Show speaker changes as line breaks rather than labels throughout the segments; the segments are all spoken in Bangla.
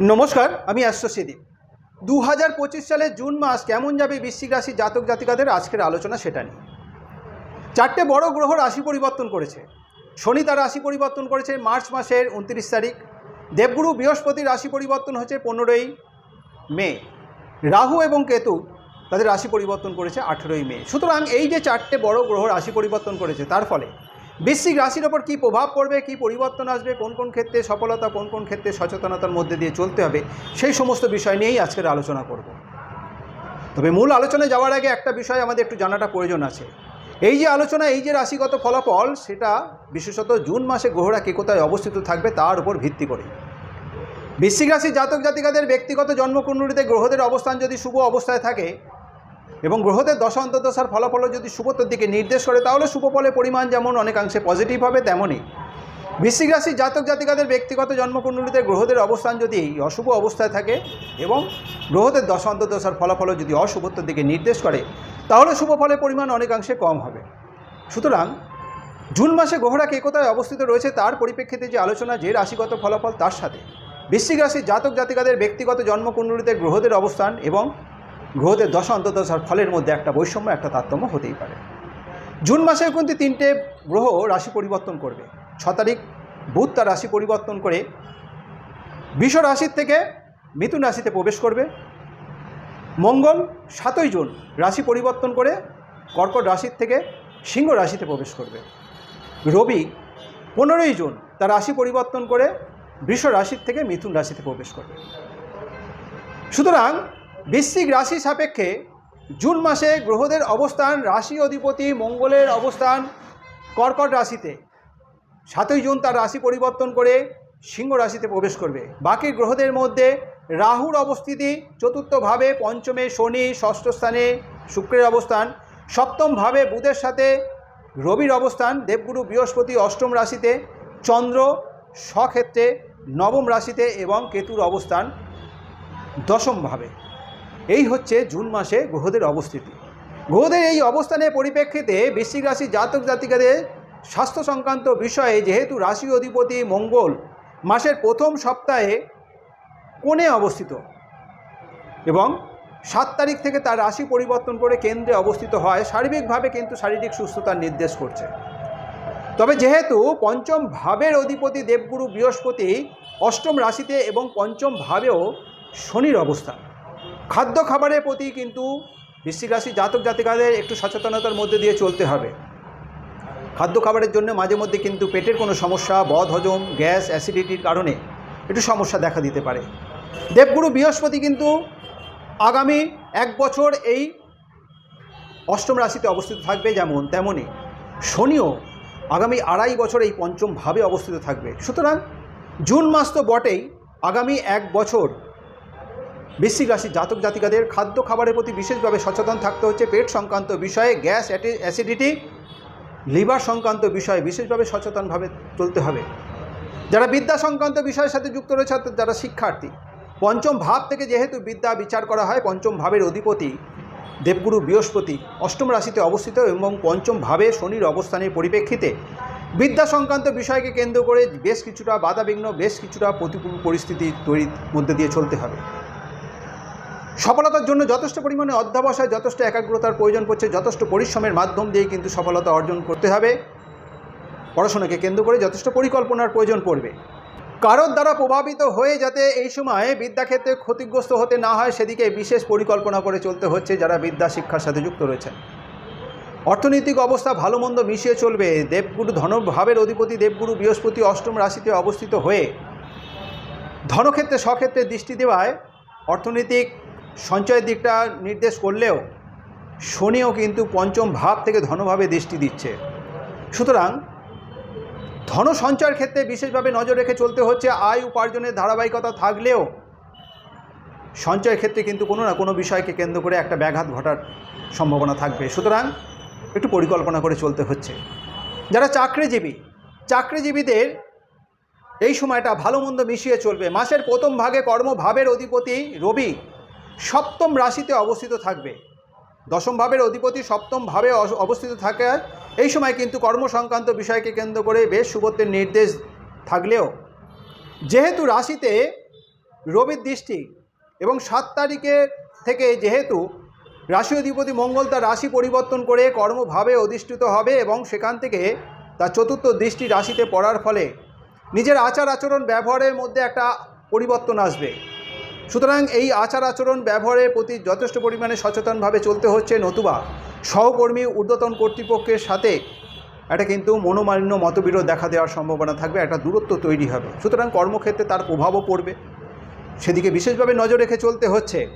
নমস্কার, আমি অ্যাস্ট্রোসিদীপ দু হাজার পঁচিশ সালের জুন মাস কেমন যাবে বৃশ্চিক রাশি জাতক জাতিকাদের আজকের আলোচনা সেটা নিয়ে। চারটে বড় গ্রহ রাশি পরিবর্তন করেছে। শনি তার রাশি পরিবর্তন করেছে মার্চ মাসের উনত্রিশ তারিখ। দেবগুরু বৃহস্পতি রাশি পরিবর্তন হচ্ছে পনেরোই মে। রাহু এবং কেতু তাদের রাশি পরিবর্তন করেছে আঠেরোই মে। সুতরাং এই যে চারটে বড় গ্রহ রাশি পরিবর্তন করেছে, তার ফলে বৃশ্চিক রাশির ওপর কী প্রভাব পড়বে? কী পরিবর্তন আসবে? কোন কোন ক্ষেত্রে সফলতা, কোন কোন ক্ষেত্রে সচেতনতার মধ্যে দিয়ে চলতে হবে? সেই সমস্ত বিষয় নিয়েই আজকের আলোচনা করব। তবে মূল আলোচনায় যাওয়ার আগে একটা বিষয় আমাদের একটু জানাটা প্রয়োজন আছে। এই যে আলোচনা, এই যে রাশিগত ফলাফল, সেটা বিশেষত জুন মাসে গ্রহরা কে কোথায় অবস্থিত থাকবে, তার উপর ভিত্তি করে। বৃশ্চিক রাশির জাতক জাতিকাদের ব্যক্তিগত জন্মকুণ্ডলিতে গ্রহদের অবস্থান যদি শুভ অবস্থায় থাকে এবং গ্রহদের দশা অন্তর্দশার ফলাফলও যদি শুভতর দিকে নির্দেশ করে, তাহলে শুভ ফলের পরিমাণ যেমন অনেকাংশে পজিটিভ হবে, তেমনই। বৃশ্চিক রাশির জাতক জাতিকাদের ব্যক্তিগত জন্মকুণ্ডলিতে গ্রহদের অবস্থান যদি এই অশুভ অবস্থায় থাকে এবং গ্রহদের দশা অন্তর্দশার ফলাফলও যদি অশুভত্বর দিকে নির্দেশ করে, তাহলে শুভ ফলের পরিমাণ অনেকাংশে কম হবে। সুতরাং, জুন মাসে গ্রহরা কে কোথায় অবস্থিত রয়েছে তার পরিপ্রেক্ষিতে যে আলোচনা, যে রাশিগত ফলাফল তার সাথে। বৃশ্চিক রাশির জাতক জাতিকাদের ব্যক্তিগত জন্মকুণ্ডলিতে গ্রহদের অবস্থান এবং গ্রহদের দশা অন্তর্দশার ফলের মধ্যে একটা বৈষম্য, একটা তারতম্য হতেই পারে। জুন মাসে কিন্তু তিনটে গ্রহ রাশি পরিবর্তন করবে? ছ তারিখ, বুধ তার রাশি পরিবর্তন করে বিষ রাশির থেকে মিথুন রাশিতে প্রবেশ করবে। মঙ্গল, সাতই জুন রাশি পরিবর্তন করে কর্কট রাশির থেকে সিংহ রাশিতে প্রবেশ করবে। রবি, পনেরোই জুন তার রাশি পরিবর্তন করে বৃষ রাশির থেকে মিথুন রাশিতে প্রবেশ করবে। সুতরাং বৃশ্চিক রাশি সাপেক্ষে জুন মাসে গ্রহদের অবস্থান, রাশি অধিপতি মঙ্গলের অবস্থান, কর্কট রাশিতে। সাতই জুন তার রাশি পরিবর্তন করে সিংহ রাশিতে প্রবেশ করবে। বাকি গ্রহদের মধ্যে রাহুর অবস্থিতি চতুর্থভাবে পঞ্চমে শনি, ষষ্ঠ স্থানে শুক্রের অবস্থান সপ্তমভাবে বুধের সাথে রবির অবস্থান, দেবগুরু বৃহস্পতি অষ্টম রাশিতে, চন্দ্র স্বক্ষেত্রে নবম রাশিতে এবং কেতুর অবস্থান দশমভাবে এই হচ্ছে জুন মাসে গ্রহদের অবস্থিতি। গ্রহদের এই অবস্থানের পরিপ্রেক্ষিতে বৃশ্চিক রাশি জাতক জাতিকাদের স্বাস্থ্য সংক্রান্ত বিষয়ে যেহেতু রাশি অধিপতি মঙ্গল মাসের প্রথম সপ্তাহে কোণে অবস্থিত এবং সাত তারিখ থেকে তার রাশি পরিবর্তন করে কেন্দ্রে অবস্থিত হয়, সার্বিকভাবে কিন্তু শারীরিক সুস্থতার নির্দেশ করছে। তবে যেহেতু পঞ্চম ভাবের অধিপতি দেবগুরু বৃহস্পতি অষ্টম রাশিতে এবং পঞ্চম ভাবেও শনির অবস্থান খাদ্য খাবারের প্রতি কিন্তু বৃশ্চিক রাশি জাতক জাতিকাদের একটু সচেতনতার মধ্যে দিয়ে চলতে হবে। খাদ্য খাবারের জন্য মাঝে মধ্যে কিন্তু পেটের কোনো সমস্যা বদ হজম গ্যাস, অ্যাসিডিটির কারণে একটু সমস্যা দেখা দিতে পারে। দেবগুরু বৃহস্পতি কিন্তু আগামী এক বছর এই অষ্টম রাশিতে অবস্থিত থাকবে যেমন তেমনই। শনিও আগামী আড়াই বছর এই পঞ্চমভাবে অবস্থিত থাকবে। সুতরাং জুন মাস তো বটেই আগামী এক বছর বৃশ্চিক রাশির জাতক জাতিকাদের খাদ্য খাবারের প্রতি বিশেষভাবে সচেতন থাকতে হচ্ছে। পেট সংক্রান্ত বিষয়ে গ্যাস অ্যাসিডিটি, লিভার সংক্রান্ত বিষয়ে বিশেষভাবে সচেতনভাবে চলতে হবে। যারা বিদ্যা সংক্রান্ত বিষয়ের সাথে যুক্ত রয়েছে, অর্থাৎ যারা শিক্ষার্থী, পঞ্চম ভাব থেকে যেহেতু বিদ্যা বিচার করা হয়, পঞ্চম ভাবের অধিপতি দেবগুরু বৃহস্পতি অষ্টম রাশিতে অবস্থিত এবং পঞ্চম ভাবে শনির অবস্থানের পরিপ্রেক্ষিতে বিদ্যা সংক্রান্ত বিষয়কে কেন্দ্র করে বেশ কিছুটা বাধাবিঘ্ন, বেশ কিছুটা প্রতিকূল পরিস্থিতি তৈরির মধ্যে দিয়ে চলতে হবে। সফলতার জন্য যথেষ্ট পরিমাণে অধ্যাবসায়, যথেষ্ট একাগ্রতার প্রয়োজন পড়ছে, যথেষ্ট পরিশ্রমের মাধ্যম দিয়ে কিন্তু সফলতা অর্জন করতে হবে। পড়াশোনাকে কেন্দ্র করে যথেষ্ট পরিকল্পনার প্রয়োজন পড়বে। কারোর দ্বারা প্রভাবিত হয়ে যাতে এই সময় বিদ্যাক্ষেত্রে ক্ষতিগ্রস্ত হতে না হয়, সেদিকে বিশেষ পরিকল্পনা করে চলতে হচ্ছে যারা বিদ্যা শিক্ষার সাথে যুক্ত রয়েছেন। অর্থনৈতিক অবস্থা ভালো মন্দ মিশিয়ে চলবে। দেবগুরু ধনভাবের অধিপতি দেবগুরু বৃহস্পতি অষ্টম রাশিতে অবস্থিত হয়ে ধনক্ষেত্রে স্বক্ষেত্রে দৃষ্টি দেওয়ায় অর্থনৈতিক সঞ্চয়ের দিকটা নির্দেশ করলেও শনিও কিন্তু পঞ্চম ভাব থেকে ধনভাবে দৃষ্টি দিচ্ছে। সুতরাং ধন সঞ্চয়ের ক্ষেত্রে বিশেষভাবে নজর রেখে চলতে হচ্ছে, আয় উপার্জনের ধারাবাহিকতা থাকলেও সঞ্চয়ের ক্ষেত্রে কিন্তু কোনো না কোনো বিষয়কে কেন্দ্র করে একটা ব্যাঘাত ঘটার সম্ভাবনা থাকবে। সুতরাং একটু পরিকল্পনা করে চলতে হচ্ছে। যারা চাকরিজীবী, চাকরিজীবীদের এই সময়টা ভালো মন্দ মিশিয়ে চলবে। মাসের প্রথম ভাগে কর্মভাবের অধিপতি রবি সপ্তম রাশিতে অবস্থিত থাকবে। দশম ভাবের অধিপতি সপ্তম ভাবে অবস্থিত থাকে এই সময় কিন্তু কর্ম সংক্রান্ত বিষয়কে কেন্দ্র করে বেশ শুভত্বের নির্দেশ থাকলেও, যেহেতু রাশিতে রবির দৃষ্টি এবং সাত তারিখের থেকে যেহেতু রাশি অধিপতি মঙ্গল তার রাশি পরিবর্তন করে কর্মভাবে অধিষ্ঠিত হবে এবং সেখান থেকে তার চতুর্থ দৃষ্টি রাশিতে পড়ার ফলে নিজের আচার আচরণ ব্যবহারের মধ্যে একটা পরিবর্তন আসবে। সুতরাং এই আচার আচরণ ব্যবহারের প্রতি যথেষ্ট পরিমাণে সচেতনভাবে চলতে হচ্ছে নতুবা সহকর্মী ঊর্ধ্বতন কর্তৃপক্ষের সাথে একটা কিন্তু মনোমালিন্য মতবিরোধ দেখা দেওয়ার সম্ভাবনা থাকবে, একটা দূরত্ব তৈরি হবে। সুতরাং কর্মক্ষেত্রে তার প্রভাবও পড়বে। সেদিকে বিশেষভাবে নজর রেখে চলতে হচ্ছে।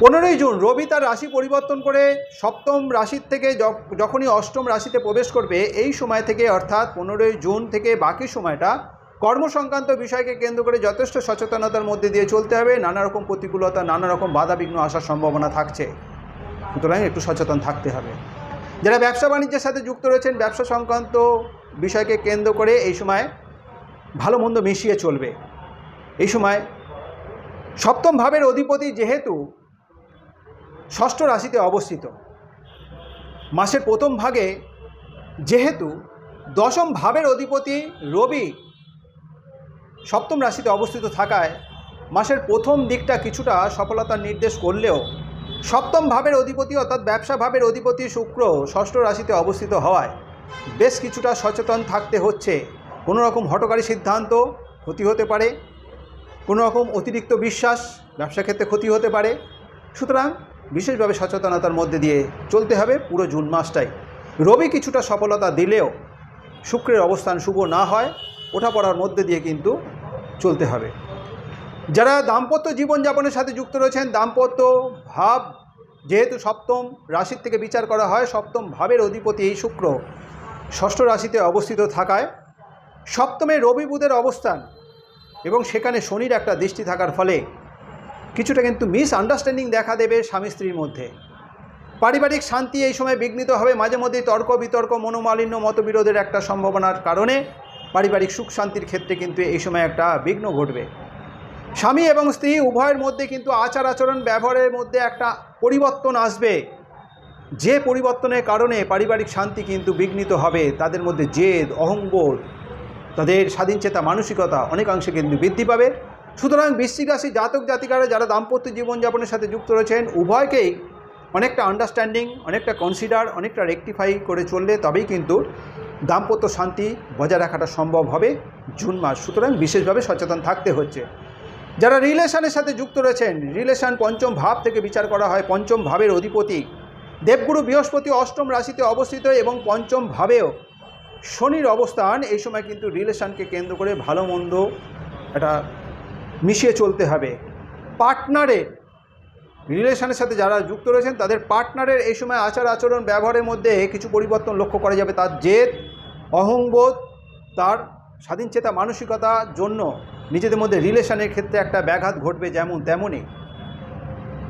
পনেরোই জুন, রবি তার রাশি পরিবর্তন করে সপ্তম রাশির থেকে যখ- যখনই অষ্টম রাশিতে প্রবেশ করবে, এই সময় থেকে অর্থাৎ পনেরোই জুন থেকে বাকি সময়টা কর্ম সংক্রান্ত বিষয়কে কেন্দ্র করে যথেষ্ট সচেতনতার মধ্যে দিয়ে চলতে হবে। নানা রকম প্রতিকূলতা, নানা রকম বাধাবিঘ্ন আসার সম্ভাবনা থাকছে। সুতরাং একটু সচেতন থাকতে হবে। যারা ব্যবসা বাণিজ্যের সাথে যুক্ত রয়েছেন, ব্যবসা সংক্রান্ত বিষয়কে কেন্দ্র করে এই সময় ভালো মন্দ মিশিয়ে চলবে। এই সময় সপ্তম ভাবের অধিপতি যেহেতু ষষ্ঠ রাশিতে অবস্থিত, মাসের প্রথম ভাগে যেহেতু দশম ভাবের অধিপতি রবি সপ্তম রাশিতে অবস্থিত থাকায় মাসের প্রথম দিকটা কিছুটা সফলতার নির্দেশ করলেও সপ্তম ভাবের অধিপতি অর্থাৎ ব্যবসা ভাবের অধিপতি শুক্র ষষ্ঠ রাশিতে অবস্থিত হওয়ায় বেশ কিছুটা সচেতন থাকতে হচ্ছে। কোনো রকম হটকারী সিদ্ধান্ত ক্ষতি হতে পারে কোনো রকম অতিরিক্ত বিশ্বাস ব্যবসা ক্ষেত্রে ক্ষতি হতে পারে। সুতরাং বিশেষভাবে সচেতনতার মধ্যে দিয়ে চলতে হবে পুরো জুন মাসটাই। রবি কিছুটা সফলতা দিলেও শুক্রের অবস্থান শুভ না হয় ওঠাপড়ার মধ্যে দিয়ে কিন্তু চলতে হবে। যারা দাম্পত্য জীবনযাপনের সাথে যুক্ত রয়েছেন, দাম্পত্য ভাব যেহেতু সপ্তম রাশির থেকে বিচার করা হয়, সপ্তম ভাবের অধিপতি এই শুক্র ষষ্ঠ রাশিতে অবস্থিত থাকায় সপ্তমে রবি বুধের অবস্থান এবং সেখানে শনির একটা দৃষ্টি থাকার ফলে কিছুটা কিন্তু মিস আন্ডারস্ট্যান্ডিং দেখা দেবে স্বামী স্ত্রীর মধ্যে। পারিবারিক শান্তি এই সময় বিঘ্নিত হবে মাঝে মধ্যেই তর্ক বিতর্ক, মনোমালিন্য, মতবিরোধের একটা সম্ভাবনার কারণে। পারিবারিক সুখ শান্তির ক্ষেত্রে কিন্তু এই সময় একটা বিঘ্ন ঘটবে। স্বামী এবং স্ত্রী উভয়ের মধ্যে কিন্তু আচার আচরণ, ব্যবহারের মধ্যে একটা পরিবর্তন আসবে। যে পরিবর্তনের কারণে পারিবারিক শান্তি কিন্তু বিঘ্নিত হবে, তাদের মধ্যে জেদ, অহংবোধ, তাদের স্বাধীনচেতা মানসিকতা অনেকাংশে কিন্তু বৃদ্ধি পাবে। সুতরাং বৃশ্চিক রাশি জাতক জাতিকারা যারা দাম্পত্য জীবনযাপনের সাথে যুক্ত রয়েছেন, উভয়কেই অনেকটা আন্ডারস্ট্যান্ডিং অনেকটা কনসিডার অনেকটা রেকটিফাই করে চললে তবেই কিন্তু দাম্পত্য শান্তি বজায় রাখাটা সম্ভব হবে জুন মাস। সুতরাং বিশেষভাবে সচেতন থাকতে হচ্ছে। যারা রিলেশনের সাথে যুক্ত রয়েছেন, রিলেশন পঞ্চম ভাব থেকে বিচার করা হয় পঞ্চম ভাবের অধিপতি। দেবগুরু বৃহস্পতি অষ্টম রাশিতে অবস্থিত এবং পঞ্চম ভাবেও শনির অবস্থান এই সময় কিন্তু রিলেশনকে কেন্দ্র করে ভালো মন্দ একটা মিশিয়ে চলতে হবে। পার্টনারের রিলেশনের সাথে যারা যুক্ত রয়েছেন, তাদের পার্টনারের এই সময় আচার আচরণ ব্যবহারের মধ্যে কিছু পরিবর্তন লক্ষ্য করা যাবে। তার জেদ, অহংবোধ, তার স্বাধীনচেতা মানসিকতার জন্য নিজেদের মধ্যে রিলেশনের ক্ষেত্রে একটা ব্যাঘাত ঘটবে যেমন তেমনই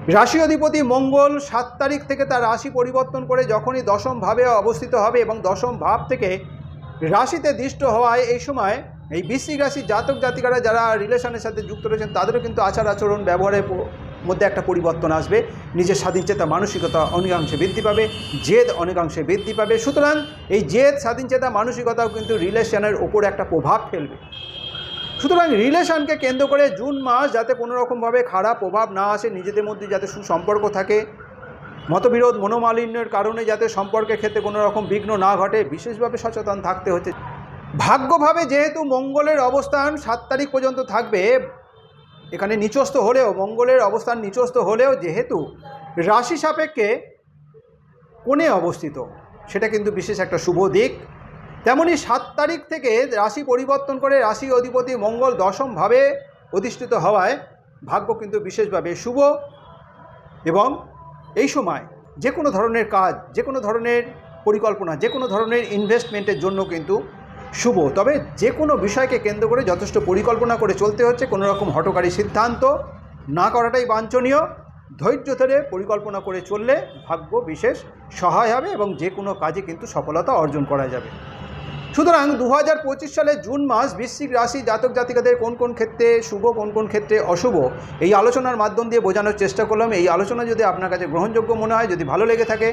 রাশি অধিপতি মঙ্গল সাত তারিখ থেকে তার রাশি পরিবর্তন করে যখনই দশম ভাবে অবস্থিত হবে এবং দশম ভাব থেকে রাশিতে দৃষ্ট হওয়ায় এই সময় এই বৃশ্চিক রাশির জাতক জাতিকারা যারা রিলেশনের সাথে যুক্ত রয়েছেন, তাদেরও কিন্তু আচার আচরণ ব্যবহারের প- মধ্যে একটা পরিবর্তন আসবে। নিজের স্বাধীনচেতা মানসিকতা অনেকাংশে বৃদ্ধি পাবে, জেদ অনেকাংশে বৃদ্ধি পাবে। সুতরাং এই জেদ স্বাধীনচেতা মানসিকতাও কিন্তু রিলেশনের ওপর একটা প্রভাব ফেলবে। সুতরাং রিলেশনকে কেন্দ্র করে জুন মাস যাতে কোনো রকমভাবে খারাপ প্রভাব না আসে, নিজেদের মধ্যে যাতে সুসম্পর্ক থাকে, মতবিরোধ, মনোমালিন্যের কারণে যাতে সম্পর্কের ক্ষেত্রে কোনো রকম বিঘ্ন না ঘটে, বিশেষভাবে সচেতন থাকতে হচ্ছে। ভাগ্যভাবে যেহেতু মঙ্গলের অবস্থান সাত তারিখ পর্যন্ত থাকবে এখানে নিচস্থ হলেও, মঙ্গলের অবস্থান নিচস্থ হলেও যেহেতু রাশি সাপেক্ষে কোণে অবস্থিত, সেটা কিন্তু বিশেষ একটা শুভ দিক। তেমনি সাত তারিখ থেকে রাশি পরিবর্তন করে রাশি অধিপতি মঙ্গল দশমভাবে অধিষ্ঠিত হওয়ায় ভাগ্য কিন্তু বিশেষভাবে শুভ। এবং এই সময় যে কোনো ধরনের কাজ, যে কোনো ধরনের পরিকল্পনা, যে কোনো ধরনের ইনভেস্টমেন্টের জন্য কিন্তু শুভ। তবে যে কোনো বিষয়কে কেন্দ্র করে যথেষ্ট পরিকল্পনা করে চলতে হচ্ছে। কোনো রকম হটকারী সিদ্ধান্ত না করাটাই বাঞ্ছনীয়। ধৈর্য ধরে পরিকল্পনা করে চললে ভাগ্য বিশেষ সহায় হবে এবং যে কোনো কাজে কিন্তু সফলতা অর্জন করা যাবে। সুতরাং দু হাজার পঁচিশ সালের জুন মাস বৃশ্চিক রাশি জাতক জাতিকাদের কোন কোন ক্ষেত্রে শুভ, কোন কোন ক্ষেত্রে অশুভ, এই আলোচনার মাধ্যম দিয়ে বোঝানোর চেষ্টা করলাম। এই আলোচনা যদি আপনার কাছে গ্রহণযোগ্য মনে হয়, যদি ভালো লেগে থাকে